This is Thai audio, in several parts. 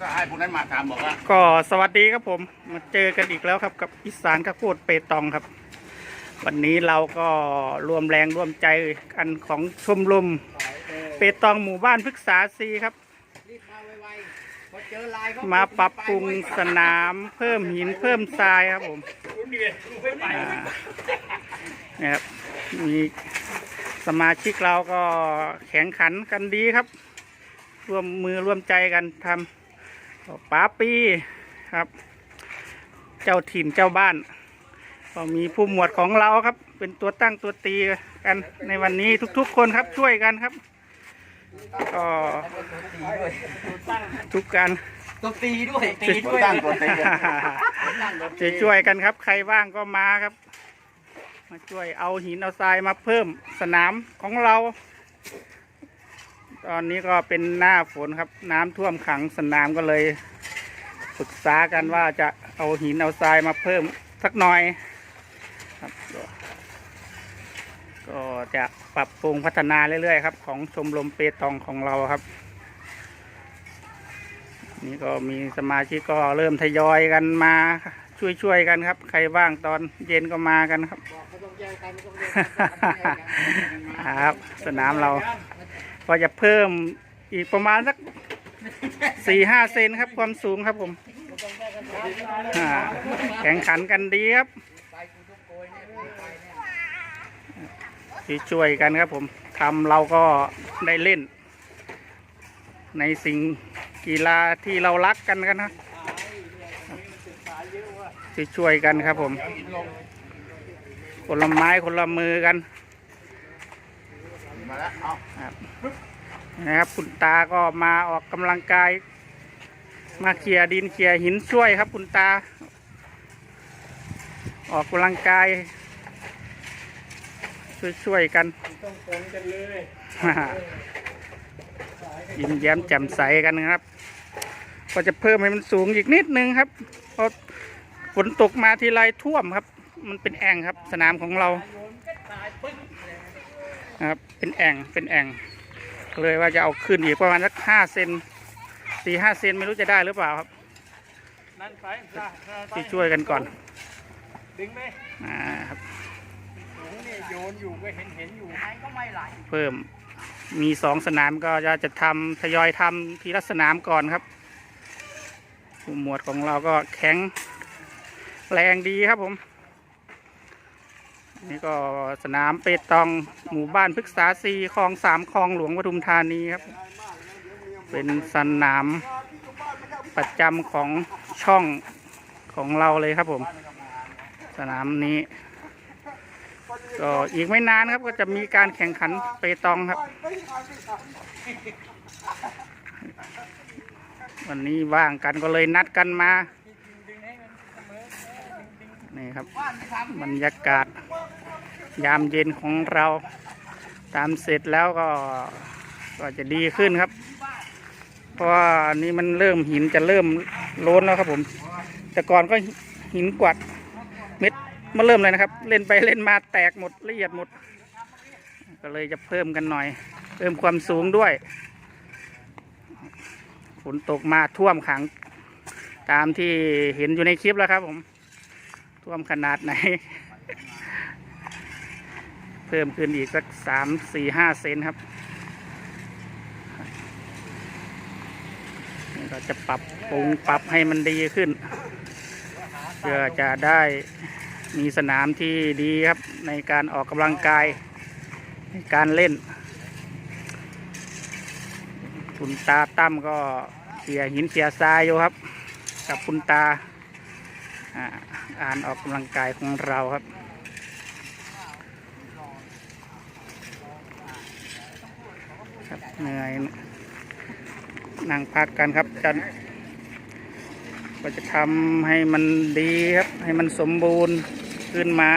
ก็ให้พวกนั้นมาถามบอกว่าก็สวัสดีครับผมมาเจอกันอีกแล้วครับกับอีสานข้าวโพดเปตองครับ วันนี้เราก็รวมแรงร่วมใจกันของชมรมเปตองหมู่บ้านพฤกษาซีครับรีบมาไวๆพอเจอลายเขามาปรับปรุงสนามเพิ่มหินเพิ่มทรายครับผมอ่าเนี่ยครับมีสมาชิกเราก็แข่งขันกันดีครับ ร่วมมือร่วมใจกันทำ ป้าปีครับ เจ้าถิ่นเจ้าบ้านก็มีผู้หมวดของเราครับ เป็นตัวตั้งตัวตีกันในวันนี้ทุกๆคนครับช่วยกันครับก็ทุกการตัวตีด้วยช่วยตัวตั้งตัวตีจะช่วยกันครับ ใครว่างก็มาครับ มาช่วยเอาหินเอาทรายมาเพิ่มสนามของเรา ตอนนี้ก็เป็นหน้าฝนครับ น้ำท่วมขังสนามก็เลยปรึกษากันว่าจะเอาหินเอาทรายมาเพิ่มสักหน่อยครับก็จะปรับปรุงพัฒนาเรื่อยๆครับ ของชมรมเปตองของเราครับ นี่ก็มีสมาชิกก็เริ่มทยอยกันมาช่วยๆกันครับ ใครว่างตอนเย็นก็มากันครับบอกไม่ต้องแย่งกันไม่ต้องแย่งกันครับ สนามเรา ก็จะเพิ่มอีกประมาณสักสี่ห้าเซนครับความสูงครับผมอ่าแข่งขันกันดีครับช่วยกันครับผมทำเราก็ได้เล่น ในสิ่งกีฬาที่เรารักกันกันนะช่วยกันครับผม คนละไม้คนละมือกัน มาแล้วเอาครับนะครับคุณตาก็มาออกกำลังกาย มาเขี่ยดินเขี่ยหินช่วยครับ คุณตา ออกกำลังกาย ช่วยๆกันต้องฝนกันเลยยิ้มแย้มแจ่มใสกันนะครับ ก็จะเพิ่มให้มันสูงอีกนิดนึงครับเพราะฝนตกมาทีไรท่วมครับ มันเป็นแอ่งครับ สนามของเรา นะครับ เป็นแอ่งเป็นแอ่งก็เลยว่าจะเอาขึ้นอีกประมาณสักห้าเซนสี่ห้าเซนไม่รู้จะได้หรือเปล่าครับนั่นไปที่ช่วยกันก่อน ดึงไหมอ่าครับถุงนี่โยนอยู่ก็เห็นเห็นอยู่ไหนก็ไม่ไหลเพิ่มมีสองสนามก็จะจะทำทยอยทำทีละสนามก่อนครับผู้หมวดของเราก็แข็งแรงดีครับผม นี่ก็สนามเปตองหมู่บ้านพฤกษาซีคลองสามคลองหลวงปทุมธานีครับ เป็นสนามประจำของช่องของเราเลยครับผม สนามนี้ ก็อีกไม่นานครับก็จะมีการแข่งขันเปตองครับ วันนี้ว่างกันก็เลยนัดกันมา นี่ครับ บรรยากาศ ยามเย็นของเราตามเสร็จแล้วก็ก็จะดีขึ้นครับ เพราะว่านนี้มันเริ่มหินจะเริ่มโล้นแล้วครับผม แต่ก่อนก็หินกวัดเม็ดมาเริ่มเลยนะครับ เล่นไปเล่นมาแตกหมดละเอียดหมด ก็เลยจะเพิ่มกันหน่อย เพิ่มความสูงด้วยฝนตกมาท่วมขัง ตามที่เห็นอยู่ในคลิปแล้วครับผม ท่วมขนาดไหน เพิ่มขึ้นอีกสักสามสี่ห้าเซนครับนี่ก็จะปรับปรุงปรับให้มันดีขึ้น เพื่อจะได้มีสนามที่ดีครับในการออกกำลังกายในการเล่น คุณตาตั้มก็เขี่ยหินเขี่ยทรายอยู่ครับ กับคุณตาอ่านออกกำลังกายของเราครับ ครับเหนื่อยนั่งพักกันครับจะก็จะทำให้มันดีครับ ให้มันสมบูรณ์ขึ้นมา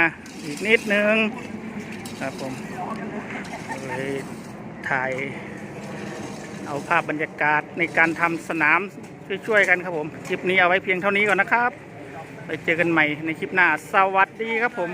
อีกนิดนึงครับผมเลยถ่าย เอาภาพบรรยากาศในการทำสนามช่วยๆกันครับผมคลิปนี้เอาไว้เพียงเท่านี้ก่อนนะครับ ไปเจอกันใหม่ในคลิปหน้า สวัสดีครับผม